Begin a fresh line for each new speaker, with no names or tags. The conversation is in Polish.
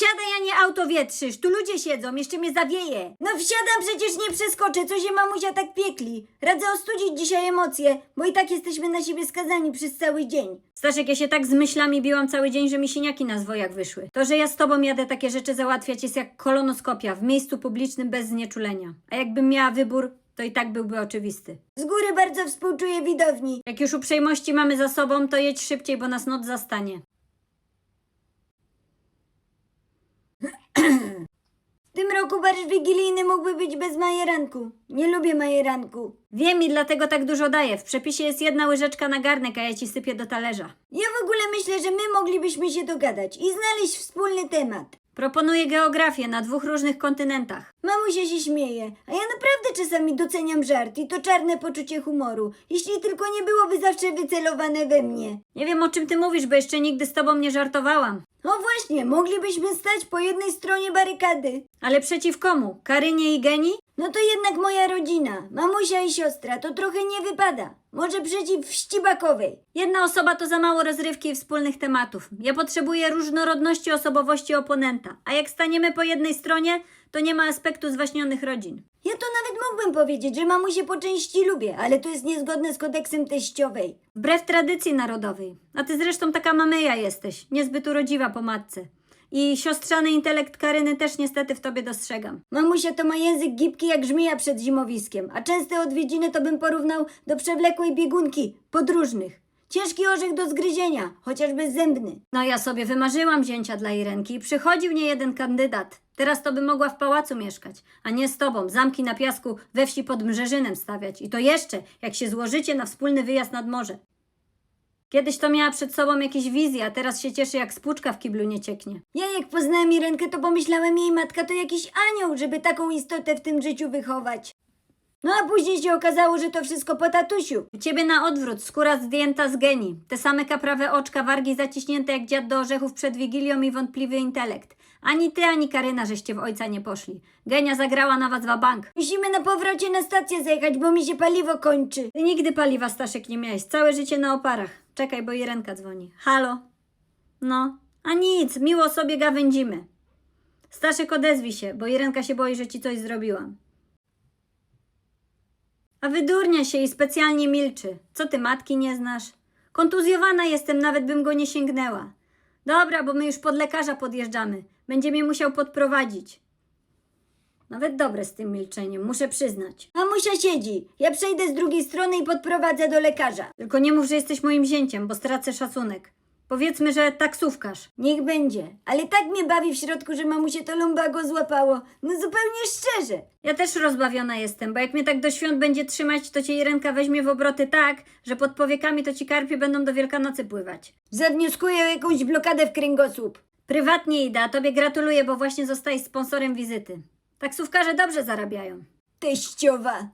Wsiadaj, a nie auto wietrzysz. Tu ludzie siedzą, jeszcze mnie zawieje. No wsiadam, przecież nie przeskoczę. Co się mamusia tak piekli? Radzę ostudzić dzisiaj emocje, bo i tak jesteśmy na siebie skazani przez cały dzień. Staszek, ja się tak z myślami biłam cały dzień, że mi siniaki na zwojach wyszły. To, że ja z tobą jadę takie rzeczy załatwiać jest jak kolonoskopia w miejscu publicznym bez znieczulenia. A jakbym miała wybór, to i tak byłby oczywisty. Z góry bardzo współczuję widowni. Jak już uprzejmości mamy za sobą, to jedź szybciej, bo nas noc zastanie. W tym roku barsz wigilijny mógłby być bez majeranku. Nie lubię majeranku. Wiem i dlatego tak dużo daję. W przepisie jest jedna łyżeczka na garnek, a ja ci sypię do talerza. Ja w ogóle myślę, że my moglibyśmy się dogadać i znaleźć wspólny temat. Proponuję geografię na dwóch różnych kontynentach. Mamusia się śmieje, a ja naprawdę czasami doceniam żart i to czarne poczucie humoru, jeśli tylko nie byłoby zawsze wycelowane we mnie. Nie wiem o czym ty mówisz, bo jeszcze nigdy z tobą nie żartowałam. No właśnie, moglibyśmy stać po jednej stronie barykady. Ale przeciw komu? Karynie i Geni? No to jednak moja rodzina, mamusia i siostra, to trochę nie wypada. Może przeciw Ścibakowej. Jedna osoba to za mało rozrywki i wspólnych tematów. Ja potrzebuję różnorodności osobowości oponenta. A jak staniemy po jednej stronie, to nie ma aspektu zwaśnionych rodzin. Ja to nawet mógłbym powiedzieć, że mamusię po części lubię, ale to jest niezgodne z kodeksem teściowej. Wbrew tradycji narodowej. A ty zresztą taka mamyja jesteś, niezbyt urodziwa po matce. I siostrzany intelekt Karyny też niestety w tobie dostrzegam. Mamusia to ma język gibki jak żmija przed zimowiskiem, a częste odwiedziny to bym porównał do przewlekłej biegunki podróżnych. Ciężki orzech do zgryzienia, chociaż bezzębny. No ja sobie wymarzyłam zięcia dla Irenki i przychodził nie jeden kandydat. Teraz to by mogła w pałacu mieszkać, a nie z tobą, zamki na piasku we wsi pod Mrzeżynem stawiać. I to jeszcze, jak się złożycie na wspólny wyjazd nad morze. Kiedyś to miała przed sobą jakieś wizje, a teraz się cieszy jak spłuczka w kiblu nie cieknie. Ja jak poznałem Irenkę, to pomyślałem jej matka to jakiś anioł, żeby taką istotę w tym życiu wychować. No a później się okazało, że to wszystko po tatusiu. U ciebie na odwrót, skóra zdjęta z geni. Te same kaprawe oczka, wargi zaciśnięte jak dziad do orzechów przed Wigilią i wątpliwy intelekt. Ani ty, ani Karyna żeście w ojca nie poszli. Genia zagrała na was bank. Musimy na powrocie na stację zjechać, bo mi się paliwo kończy. Ty nigdy paliwa, Staszek, nie miałeś. Całe życie na oparach. Czekaj, bo Irenka dzwoni. Halo? No, a nic, miło sobie gawędzimy. Staszek, odezwij się, bo Irenka się boi, że ci coś zrobiłam. A wydurnia się i specjalnie milczy. Co ty matki nie znasz? Kontuzjowana jestem, nawet bym go nie sięgnęła. Dobra, bo my już pod lekarza podjeżdżamy. Będzie mnie musiał podprowadzić. Nawet dobre z tym milczeniem, muszę przyznać. Mamusia siedzi. Ja przejdę z drugiej strony i podprowadzę do lekarza. Tylko nie mów, że jesteś moim zięciem, bo stracę szacunek. Powiedzmy, że taksówkarz. Niech będzie. Ale tak mnie bawi w środku, że mamusie to lumbago złapało. No zupełnie szczerze. Ja też rozbawiona jestem, bo jak mnie tak do świąt będzie trzymać, to cię Irenka weźmie w obroty tak, że pod powiekami to ci karpie będą do Wielkanocy pływać. Zawnioskuję jakąś blokadę w kręgosłup. Prywatnie idę, a tobie gratuluję, bo właśnie zostałeś sponsorem wizyty. Taksówkarze dobrze zarabiają. Ти тещова.